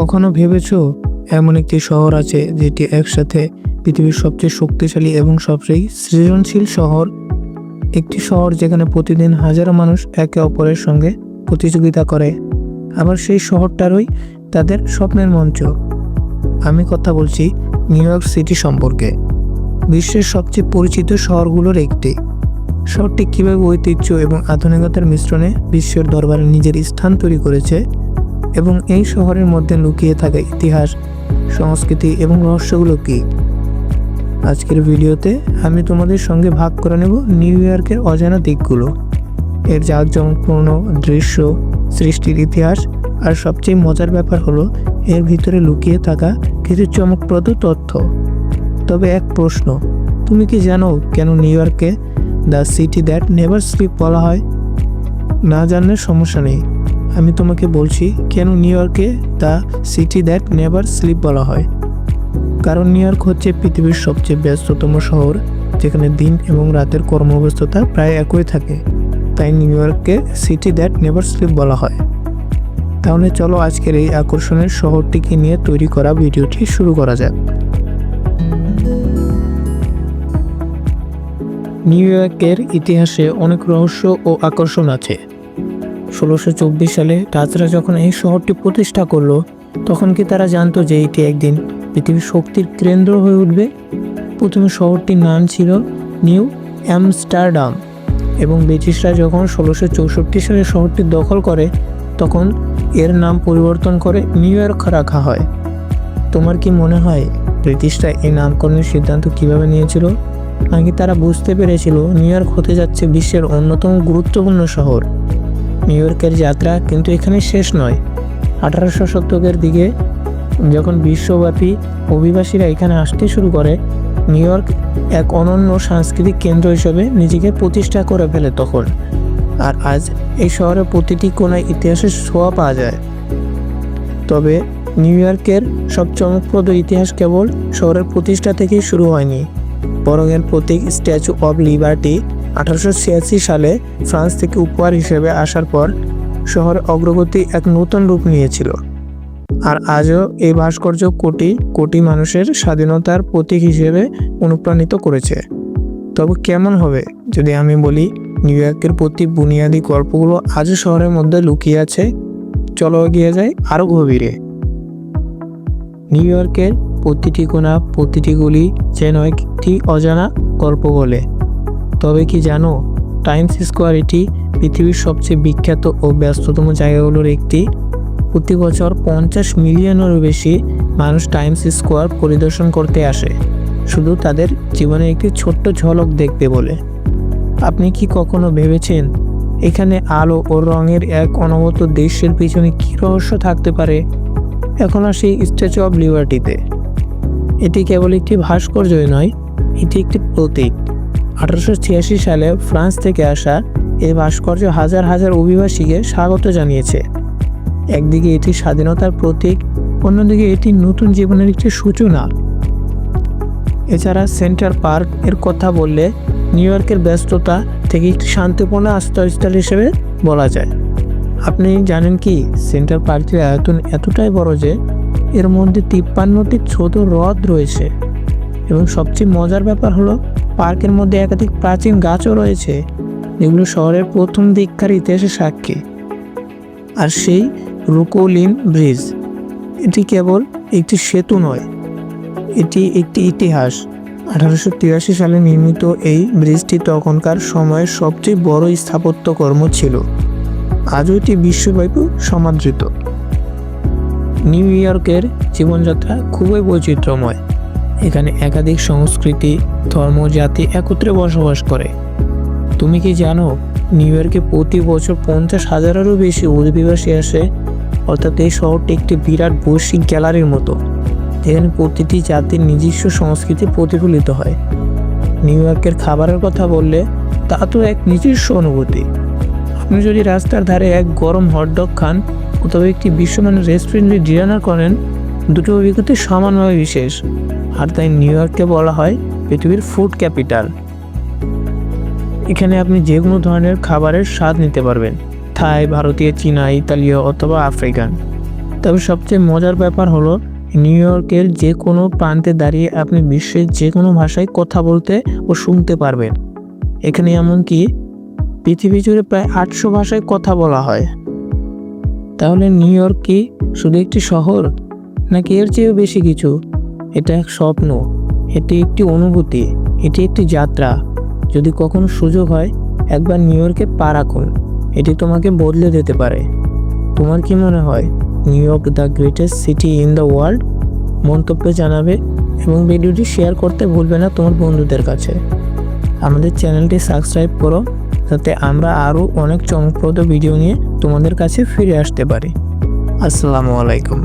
কখনো ভেবেছ, এমন একটি শহর আছে যেটি একসাথে পৃথিবীর সবচেয়ে শক্তিশালী এবং সবচেয়ে সৃজনশীল শহর? একটি শহর যেখানে প্রতিদিন হাজারো মানুষ একে অপরের সঙ্গে প্রতিযোগিতা করে। আবার সেই শহরটারই তাদের স্বপ্নের মঞ্চ। আমি কথা বলছি নিউ ইয়র্ক সিটি সম্পর্কে। বিশ্বের সবচেয়ে পরিচিত শহরগুলোর একটি। শহরটি কীভাবে ঐতিহ্য এবং আধুনিকতার মিশ্রণে বিশ্বের দরবারে নিজের স্থান তৈরি করেছে এবং এই শহরের মধ্যে লুকিয়ে থাকা ইতিহাস, সংস্কৃতি এবং রহস্যগুলো কী? আজকের ভিডিওতে আমি তোমাদের সঙ্গে ভাগ করে নেব নিউ ইয়র্কের অজানা দিকগুলো। এর জাঁকজমকপূর্ণ দৃশ্য, সৃষ্টির ইতিহাস আর সবচেয়ে মজার ব্যাপার হলো এর ভিতরে লুকিয়ে থাকা কিছু চমকপ্রদ তথ্য। তবে এক প্রশ্ন, তুমি কি জানো কেন নিউ ইয়র্কে the city that never sleep বলা হয়? না জানলে সমস্যা নেই। আমি তোমাকে বলছি, কেন নিউ ইয়র্কে the city that never sleep বলা হয়? কারণ নিউ ইয়র্ক হচ্ছে পৃথিবীর সবচেয়ে ব্যস্ততম শহর, যেখানে দিন এবং রাতের কর্মব্যস্ততা প্রায় একই থাকে। তাই নিউ ইয়র্ককে সিটি দ্যাট নেভার স্লিপ বলা হয়। তাহলে চলো আজকের এই আকর্ষণের শহরটিকে নিয়ে তৈরি করা ভিডিওটি শুরু করা যাক। নিউ ইয়র্কের ইতিহাসে অনেক রহস্য ও আকর্ষণ আছে। ষোলোশো সালে ডাচরা যখন এই শহরটি প্রতিষ্ঠা করল, তখন কি তারা জানতো যে এটি একদিন পৃথিবীর শক্তির কেন্দ্র হয়ে উঠবে? প্রথমে শহরটির নাম ছিল নিউ অ্যামস্টারডাম এবং ব্রিটিশরা যখন ষোলোশো চৌষট্টি সালে শহরটি দখল করে, তখন এর নাম পরিবর্তন করে নিউ ইয়র্ক রাখা হয়। তোমার কি মনে হয় ব্রিটিশরা এই নামকরণের সিদ্ধান্ত কীভাবে নিয়েছিল? নাকি তারা বুঝতে পেরেছিল নিউ ইয়র্ক হতে যাচ্ছে বিশ্বের অন্যতম গুরুত্বপূর্ণ শহর? নিউ ইয়র্কের যাত্রা কিন্তু এখানে শেষ নয়। আঠারোশো শতকের দিকে যখন বিশ্বব্যাপী অভিবাসীরা এখানে আসতে শুরু করে নিউ ইয়র্ক এক অনন্য সাংস্কৃতিক কেন্দ্র হিসেবে নিজেকে প্রতিষ্ঠা করে ফেলে তখন। আর আজ এই শহরের প্রতিটি কোনায় ইতিহাসের ছোঁয়া পাওয়া যায়। তবে নিউ ইয়র্কের সব চমকপ্রদ ইতিহাস কেবল শহরের প্রতিষ্ঠা থেকেই শুরু হয়নি, বরং এর প্রতীক স্ট্যাচু অব লিবার্টি আঠারোশো ছিয়াশি সালে ফ্রান্স থেকে উপহার হিসেবে আসার পর শহরের অগ্রগতি এক নতুন রূপ নিয়েছিল। আর আজও এই ভাস্কর্য কোটি কোটি মানুষের স্বাধীনতার প্রতীক হিসেবে অনুপ্রাণিত করেছে। তবে কেমন হবে, যদি আমি বলি, নিউ ইয়র্কের প্রতি বুনিয়াদী গল্পগুলো আজও শহরের মধ্যে লুকিয়ে আছে? চলো এগিয়ে যায় আরও গভীরে। নিউ ইয়র্কের প্রতিটি কোণা, প্রতিটি গলি যেন একটি অজানা গল্প বলে। তবে কি জানো, টাইমস স্কোয়ার এটি পৃথিবীর সবচেয়ে বিখ্যাত ও ব্যস্ততম জায়গাগুলোর একটি? প্রতি বছর পঞ্চাশ মিলিয়নেরও বেশি মানুষ টাইমস স্কোয়ার পরিদর্শন করতে আসে। শুধু তাদের জীবনে একটি ছোট্ট ঝলক দেখতে বলে। আপনি কি কখনো ভেবেছেন, এখানে আলো ও রঙের এক অনবত দৃশ্যের পিছনে কী রহস্য থাকতে পারে? এখন আসি স্ট্যাচু অব লিবার্টিতে। এটি কেবল একটি ভাস্কর্যই নয়, এটি একটি প্রতীক। আঠারোশো ছিয়াশি সালে ফ্রান্স থেকে আসা এই ভাস্কর্য হাজার হাজার অভিবাসীকে স্বাগত জানিয়েছে। একদিকে এটি স্বাধীনতার প্রতীক, অন্যদিকে এটি নতুন জীবনের একটি সূচনা। এছাড়া সেন্টার পার্কের কথা বললে নিউ ইয়র্কের ব্যস্ততা থেকে একটি শান্তিপূর্ণ আশ্রয়স্থল হিসেবে বলা যায়। আপনি জানেন কি, সেন্টার পার্কের আয়তন এতটাই বড় যে এর মধ্যে তিপ্পান্নটি ছোট হ্রদ রয়েছে। এবং সবচেয়ে মজার ব্যাপার হলো পার্কের মধ্যে একাধিক প্রাচীন গাছও রয়েছে, যেগুলো শহরের প্রথম দিককার ইতিহাসের সাক্ষী। আর সেই রুকোলিন ব্রিজ, এটি কেবল একটি সেতু নয়, এটি একটি ইতিহাস। আঠারোশো তিরাশি সালে নির্মিত এই ব্রিজটি তখনকার সময়ের সবচেয়ে বড় স্থাপত্যকর্ম ছিল। আজও এটি বিশ্বব্যাপী সমাদৃত। নিউ ইয়র্কের জীবনযাত্রা খুবই বৈচিত্র্যময়। এখানে একাধিক সংস্কৃতি, ধর্ম জাতি একত্রে বসবাস করে। তুমি কি জানো নিউ ইয়র্কে প্রতি বছর পঞ্চাশ হাজারেরও বেশি অধিবাসী আসে? অর্থাৎ এই শহরটি একটি বিরাট বৈশ্বিক গ্যালারির মতো। এখানে প্রতিটি জাতির নিজস্ব সংস্কৃতি প্রতিফলিত হয়। নিউ ইয়র্কের খাবারের কথা বললে, তা তো এক নিজস্ব অনুভূতি। আপনি যদি রাস্তার ধারে এক গরম হটডগ খান অথবা একটি বিশ্বমানের রেস্টুরেন্টে ডিনার করেন দুটো অভিজ্ঞতা সমানভাবে বিশেষ। আর তাই নিউ ইয়র্ককে বলা হয় পৃথিবীর ফুড ক্যাপিটাল। এখানে আপনি যে কোনো ধরনের খাবারের স্বাদ নিতে পারবেন। থাই, ভারতীয়, চীনা, ইতালীয় অথবা আফ্রিকান। তবে সবচেয়ে মজার ব্যাপার হলো, নিউ ইয়র্কের যে কোনো প্রান্তে দাঁড়িয়ে আপনি বিশ্বের যে কোনো ভাষায় কথা বলতে ও শুনতে পারবেন। এখানে এমনকি পৃথিবী জুড়ে প্রায় আটশো ভাষায় কথা বলা হয়। তাহলে নিউ ইয়র্ক কি শুধু একটি শহর? নাকি এর চেয়েও বেশি কিছু? এটা এক স্বপ্ন, এটি একটি অনুভূতি, এটি একটি যাত্রা। যদি কখনো সুযোগ হয়, একবার নিউ ইয়র্কে পা রাখুন, এটি তোমাকে বদলে দিতে পারে। তোমার কি মনে হয়, New York the greatest city in the world? মন্তব্যে জানাবে এবং ভিডিওটি শেয়ার করতে ভুলবে না তোমার বন্ধুদের কাছে। আমাদের চ্যানেলটি সাবস্ক্রাইব করো, যাতে আমরা আরও অনেক চমকপ্রদ ভিডিও নিয়ে তোমাদের কাছে ফিরে আসতে পারি। আসসালামু আলাইকুম।